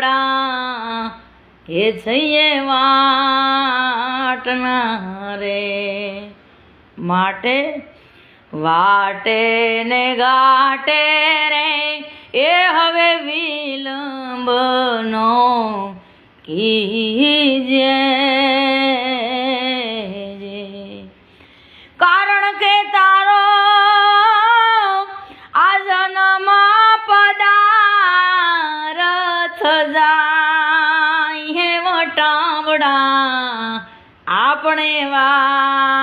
વટાવડા એ છઈએ વાટના રે. માટે વાટે ને ગાટે રે. એ હવે વિલંબનો કીજે આપણે વાટના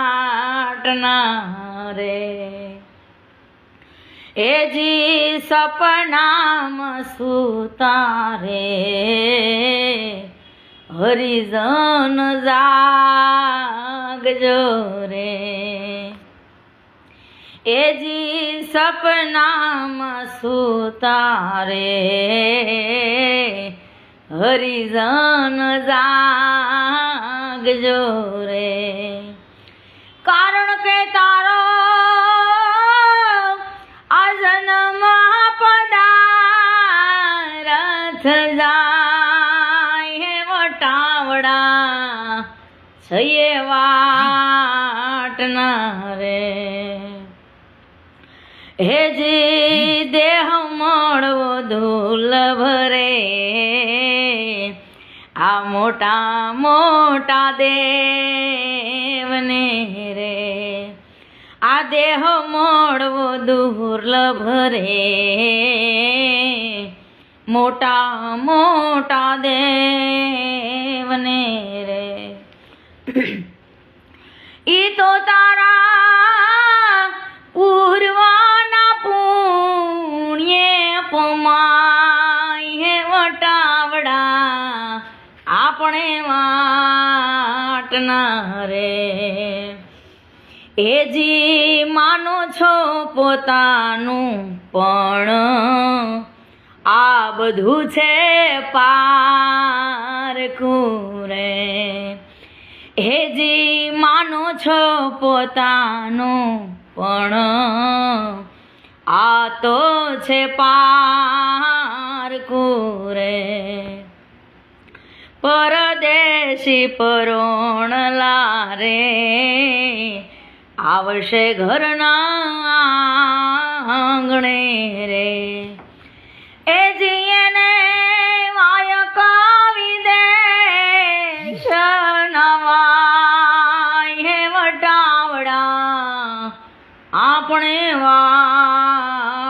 રે. એ જી સપનામ સુતારે. હરિજન જાગજો રે. એ જી સપનામ સુતારે. હરિજન જાગજો રે. કારણ કે તારો આ જન્મ પદારથ જાય હે વટાવડા છયે વાટના રે. હે જી દેહ મળવો દુર્લભ રે. મોટા મોટા દેવને રે. આ દેહ મળવો દુર્લભ રે. મોટા મોટા દેવને રે. ઈ તો તારા વાટના રે એ જી માનો છો પોતાનું પણ આ બધું છે પારખું રે હેજી માનો છો પોતાનું પણ આ તો છે પારકું રે પરદેશી પરોણ લારે આવશે ઘરના આંગણે રે. એ જીએને વાય કાવી દે શનવાય વટાવડા, આપણે વાટના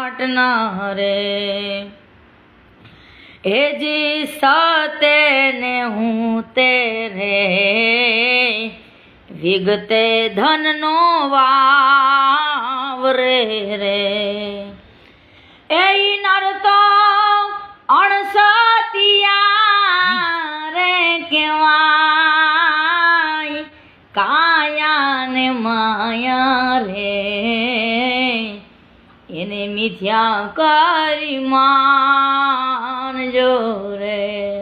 રે એ જી સતે ને હું તે રે. વિગતે ધનનો વાવરે રે એ નરતો અણસતિયા રે કેવાય કાયા ને માયા રે. એને મિથ્યા કરી માનજો રે. એ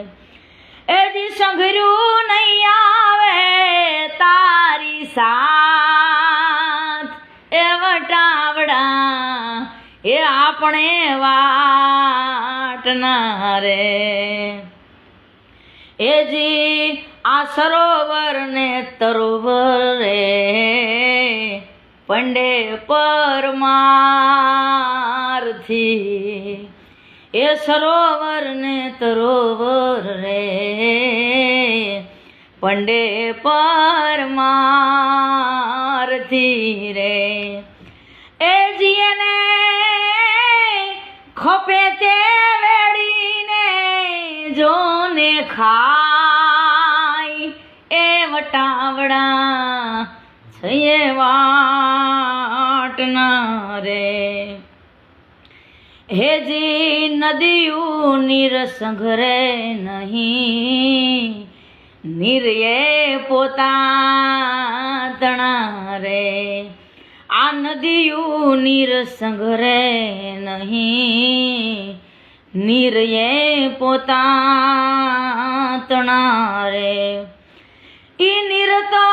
સંઘર્યું નહીં આવે તારી સાથ. એ વટાવડા, એ આપણે વાટના રે. એ જી આ સરોવર ને તરોવર રે. પંડે પરમારથી એ સરોવર ને તરોવર રે. પંડે પરમારથી રે. એ જીએને ખપે તે વેડીને જોને ખાય. એ વટાવડા છયે વાટના રે. હેજી નદીયું નિરસંઘરે નહીં. નિર્યે પોતાતણા રે આ નદીયું નિરસંઘરે નહીં. નિર્યે પોતા રે ઈ નિરતો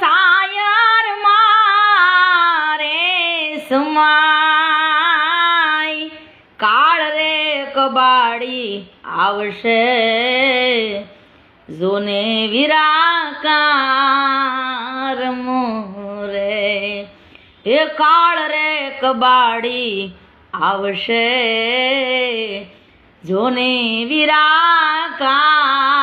સાયર મારે સમાય. કાળ રે કબાડી આવશે. જોને વિરાકાર મોરે એ કાળ રે કબાડી આવશે. જોને વિરાકાર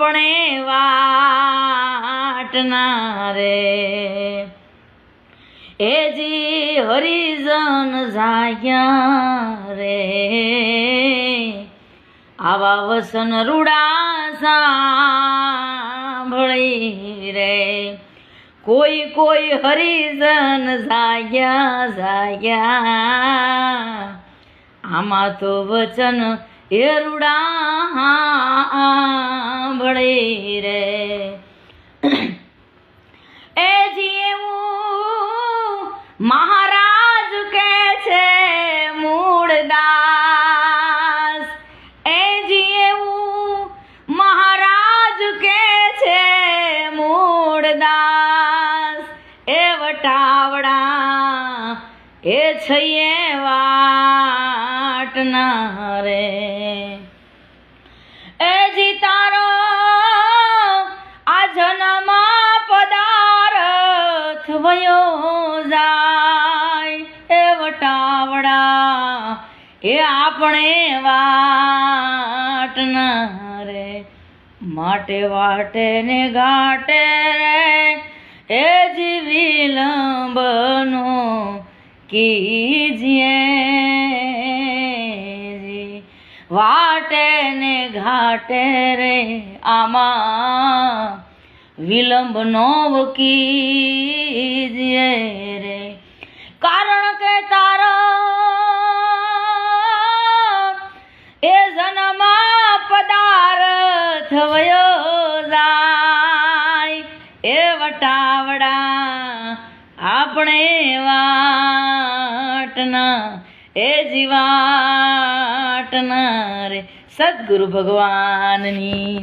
આપણે વાટના રે. એ હરિજન જાયા રે. આવા વસન રૂડા સાંભળી રે. કોઈ કોઈ હરિજન જાગ્યા જાગ્યા. આમાં તો વચન એ રૂડા સાંભળી રે. એ જીવું મહારાજ કે છે મૂળદાસ, એ જીવું મહારાજ કે છે મૂળદાસ, એ વટાવડા એ છઈએ વાટના રે? એ જીતારો આ જન્મ પદાર્થ વયો જાય એ વટાવડા, એ આપણે વાટના રે? માટે વાટે ને ઘાટે રે, એ જીવી વિલંબનો કીજીએ. વાટે ને ઘાટે રે આમાં વિલંબ નો કીજીએ રે. કારણ કે તારો એ જનમાં પદાર્થ વયો જાય. એ વટાવડા આપણે વાટના એ જીવાટના રે સદગુરુ ભગવાનની.